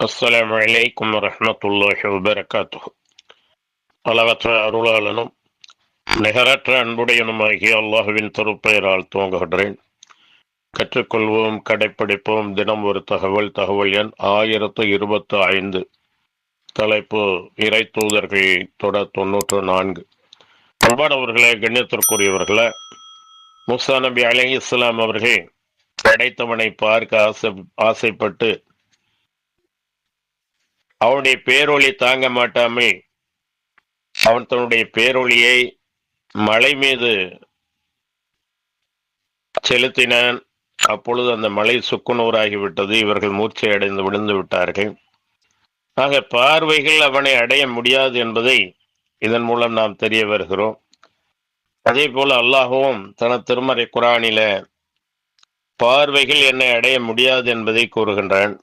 அஸ்ஸலாமு அலைக்கும் வரஹ்மத்துல்லாஹி வபரகாத்து அளவற்ற அருளாளனும் நிகரற்ற அன்புடையனுமாகிய அல்லாஹுவின் திருப்பெயரால் துவங்குகின்றேன் கற்றுக்கொள்வோம் கடைப்பிடிப்போம். தினம் ஒரு தகவல் தகவல் எண் ஆயிரத்து இருபத்து ஐந்து. தலைப்பு இறை தூதர்கள் தொடர் தொன்னூற்று நான்கு. அன்பானவர்களே கண்ணியத்திற்குரியவர்களே முசா நபி அலி இஸ்லாம் அவர்கள் படைத்தவனை பார்க்க ஆசை ஆசைப்பட்டு அவனுடைய பேரொளி தாங்க மாட்டாமல் அவன் தன்னுடைய பேரொளியை மலை மீது செலுத்தினான். அப்பொழுது அந்த மலை சுக்குநூறாகிவிட்டது. இவர்கள் மூர்ச்சை அடைந்து விழுந்து விட்டார்கள். ஆக பார்வைகள் அவனை அடைய முடியாது என்பதை இதன் மூலம் நாம் தெரிய வருகிறோம். அதே போல அல்லாஹுவும் தன திருமறை குரானில பார்வைகள் என்னை அடைய முடியாது என்பதை கூறுகின்றான்.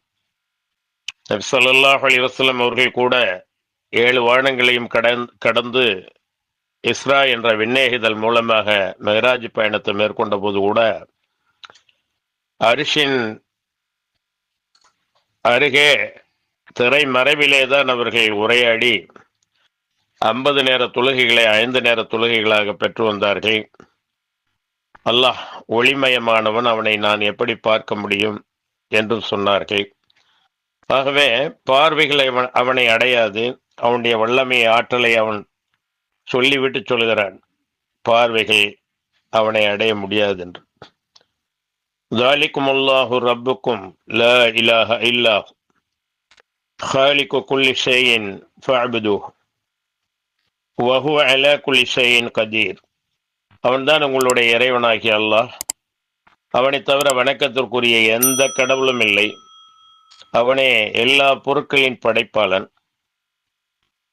நபிசல்லாஹ் அலிவசலம் அவர்கள் கூட ஏழு வானங்களையும் கடந் கடந்து இஸ்ரா என்ற விண்ணேகிதல் மூலமாக மெஹராஜ் பயணத்தை மேற்கொண்ட போது கூட அரிஷின் அருகே திரை மறைவிலே தான் அவர்கள் உரையாடி ஐம்பது நேர தொழுகைகளை ஐந்து நேர தொழுகைகளாக பெற்று வந்தார்கள். அல்லாஹ் ஒளிமயமானவன் அவனை நான் எப்படி பார்க்க முடியும்? என்றும் சொன்னார்கள். ஆகவே பார்வைகளை அவன் அவனை அடையாது அவனுடைய வல்லமை ஆற்றலை அவன் சொல்லிவிட்டு சொல்கிறான் பார்வைகள் அவனை அடைய முடியாது என்று ذلكم الله ربكم لا إله إلا هو خالق كل شيء فاعبدوه وهو على كل شيء قدير அவன்தான் உங்களுடைய இறைவனாகிய அல்லாஹ் அவனை தவிர வணக்கத்திற்குரிய எந்த கடவுளும் இல்லை அவனே எல்லா பொருட்களின் படைப்பாளன்.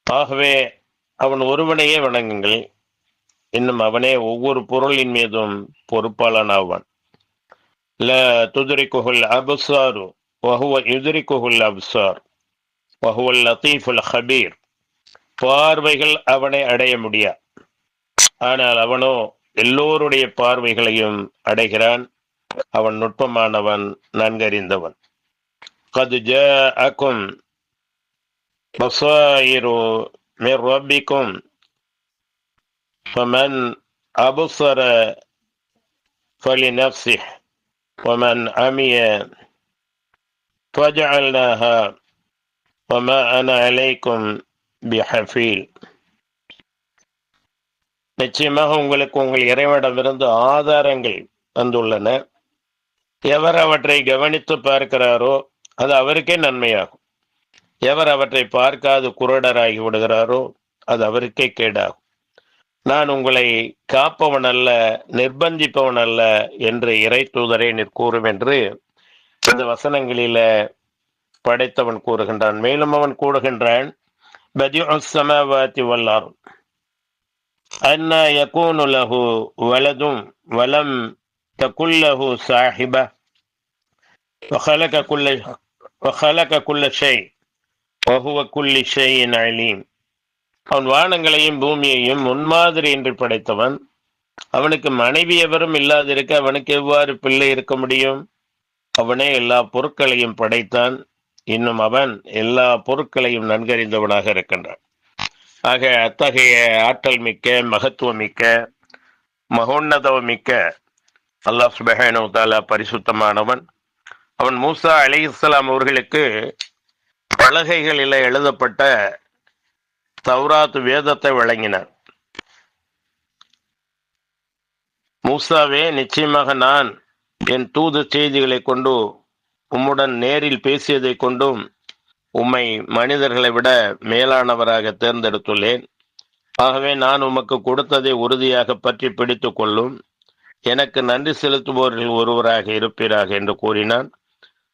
ஆகவே அவன் ஒருவனையே வணங்குங்கள். இன்னும் அவனே ஒவ்வொரு பொருளின் மீதும் பொறுப்பாளன் ஆவான் ல குகுல் அபுசாரு வஹுவ யுதுரிக்குகுல் அப்சார் வஹுவல் லத்தீஃபுல் ஹபீர். பார்வைகள் அவனை அடைய முடியா. ஆனால் அவனோ எல்லோருடைய பார்வைகளையும் அடைகிறான். அவன் நுட்பமானவன் நன்கறிந்தவன். قد جاءكم بصائر من ربكم فمن أبصر فلنفسه ومن عمي فجعلناها وما أنا عليكم بحفيل நிச்சயமாக உங்களுக்கு உங்கள் இறைவனிடமிருந்து ஆதாரங்கள் வந்துள்ளன எவர் அவற்றை கவனித்து பார்க்கிறாரோ அது அவருக்கே நன்மையாகும் எவர் அவற்றை பார்க்காது குருடராகி விடுகிறாரோ அது அவருக்கே கேடாகும் நான் உங்களை காப்பவன் அல்ல நிர்பந்திப்பவன் அல்ல என்று இறை தூதரை நிற்கூறும் என்று இந்த வசனங்களில படைத்தவன் கூறுகின்றான் மேலும் அவன் கூறுகின்றான் சமாவாத்தி வல்லாரும் அண்ணா யகூனு லஹு வலதும் வலம் தகுல்லஹு சாஹிபா وخلق كل வஹலக குல்ல ஷெய் வஹுவ குல்லி ஷெயின் அவன் வானங்களையும் பூமியையும் முன்மாதிரி என்று படைத்தவன். அவனுக்கு மனைவி எவரும் இல்லாதிருக்க அவனுக்கு எவ்வாறு பிள்ளை இருக்க முடியும்? அவனே எல்லா பொருட்களையும் படைத்தான். இன்னும் அவன் எல்லா பொருட்களையும் நன்கறிந்தவனாக இருக்கின்றான். ஆக அத்தகைய ஆற்றல் மிக்க மகத்துவம் மிக்க மகோன்னதவம் மிக்க அல்லாஹ் சுபஹானு தாலா பரிசுத்தமானவன். அவன் மூசா அலி இஸ்லாம் அவர்களுக்கு பலகைகளில் எழுதப்பட்ட தௌராத் வேதத்தை வழங்கினார். மூசாவே நிச்சயமாக நான் என் தூது செய்திகளை கொண்டு உம்முடன் நேரில் பேசியதை கொண்டும் உம்மை மனிதர்களை விட மேலானவராக தேர்ந்தெடுத்துள்ளேன். ஆகவே நான் உமக்கு கொடுத்ததை உறுதியாக பற்றி பிடித்து கொள்ளும். எனக்கு நன்றி செலுத்துபவர்கள் ஒருவராக இருப்பீராக என்று கூறினான்.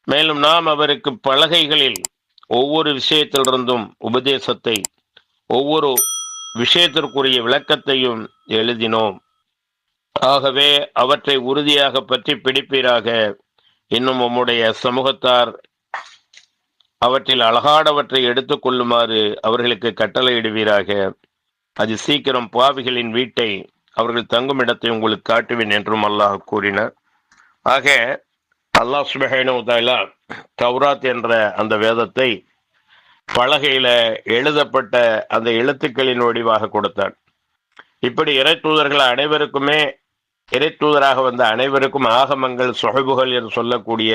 மேலும் நாம் அவருக்கு பலகைகளில் ஒவ்வொரு விஷயத்திலிருந்தும் உபதேசத்தை ஒவ்வொரு விஷயத்திற்குரிய விளக்கத்தையும் எழுதினோம். ஆகவே அவற்றை உறுதியாக பற்றி பிடிப்பீராக. இன்னும் உம்முடைய சமூகத்தார் அவற்றில் அழகானவற்றை எடுத்துக்கொள்ளுமாறு அவர்களுக்கு கட்டளையிடுவீராக. அது சீக்கிரம் பாவிகளின் வீட்டை அவர்கள் தங்கும் இடத்தை உங்களுக்கு காட்டுவேன் என்றும் அல்லாஹ் கூறினார். ஆக அல்லாஹ் சுபஹேனு தாயிலா தௌராத் என்ற அந்த வேதத்தை பலகையில எழுதப்பட்ட அந்த எழுத்துக்களின் வடிவாக கொடுத்தான் இப்படி இறை தூதர்கள் அனைவருக்குமே இறை தூதராக வந்த அனைவருக்கும் ஆகமங்கள் சொஹபுகள் என்று சொல்லக்கூடிய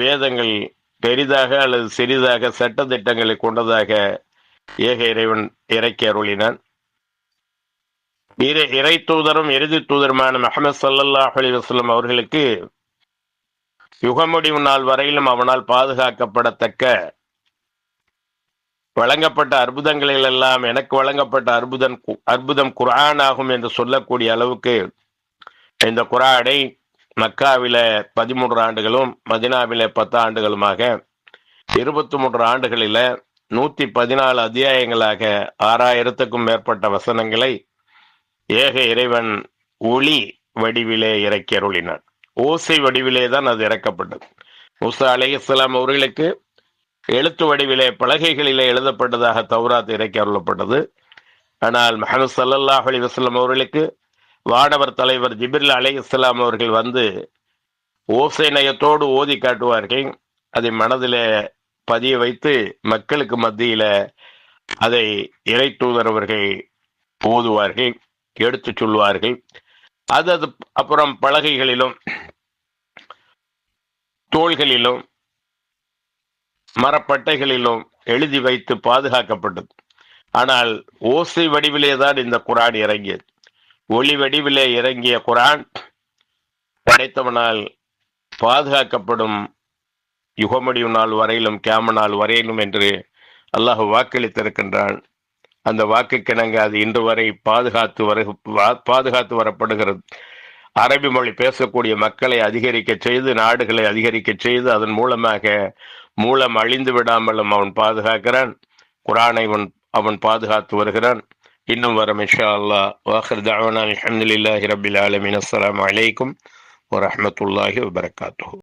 வேதங்கள் பெரிதாக அல்லது சிறிதாக சட்ட திட்டங்களை கொண்டதாக ஏக இறைவன் இறக்கி அருளினான். இறை இறை தூதரும் இறுதி தூதருமான முகமது சல்லல்லாஹ் அலி வஸ்லம் அவர்களுக்கு யுகமுடிவு நாள் வரையிலும் அவனால் பாதுகாக்கப்படத்தக்க வழங்கப்பட்ட அற்புதங்களில் எல்லாம் எனக்கு வழங்கப்பட்ட அற்புதம் அற்புதம் குரான் ஆகும் என்று சொல்லக்கூடிய அளவுக்கு இந்த குரானை மக்காவில பதிமூன்று ஆண்டுகளும் மதினாவில பத்து ஆண்டுகளுமாக இருபத்தி மூன்று ஆண்டுகளில நூத்தி பதினாலு அத்தியாயங்களாக ஆறாயிரத்துக்கும் மேற்பட்ட வசனங்களை ஏக இறைவன் ஒளி வடிவிலே இறக்கி அருளினான். ஓசை வடிவிலே தான் அது இறக்கப்பட்டது. முசா அலை அவர்களுக்கு எழுத்து வடிவிலே பலகைகளிலே எழுதப்பட்டதாக தௌராத் இறக்கி அருளப்பட்டது ஆனால் மஹமது சல்லல்லாஹ் அலி வஸ்லாம் அவர்களுக்கு வானவர் தலைவர் ஜிபிர்ல அலை இஸ்லாம் அவர்கள் வந்து ஓசை நயத்தோடு ஓதி காட்டுவார்கள். அதை மனதில் பதிய வைத்து மக்களுக்கு மத்தியில் அதை இறை தூதரவர்கள் ஓதுவார்கள் எடுத்து சொல்வார்கள். அது அது அப்புறம் பலகைகளிலும் தோள்களிலும் மரப்பட்டைகளிலும் எழுதி வைத்து பாதுகாக்கப்பட்டது. ஆனால் ஓசை வடிவிலே தான் இந்த குரான் இறங்கியது. ஒளி வடிவிலே இறங்கிய குரான் படைத்தவனால் பாதுகாக்கப்படும் யுகமடியும் நாள் வரையிலும் கேம நாள் வரையிலும் என்று அல்லாஹ் வாக்களித்திருக்கின்றான். அந்த வாக்குக்கிணங்க அது இன்று வரை பாதுகாத்து வர பாதுகாத்து வரப்படுகிறது. அரபி மொழி பேசக்கூடிய மக்களை அதிகரிக்க செய்து நாடுகளை அதிகரிக்க செய்து அதன் மூலமாக மூலம் அழிந்து விடாமலும் அவன் பாதுகாக்கிறான். குரானை அவன் அவன் பாதுகாத்து வருகிறான். இன்னும் வரும் இன்ஷா அல்லா வாஹர் தாவனா அலமதுல்லாஹி ரபில் ஆலமின். அஸ்லாம் வலைக்கும் வரமத்துல்லாஹி வபரகாத்து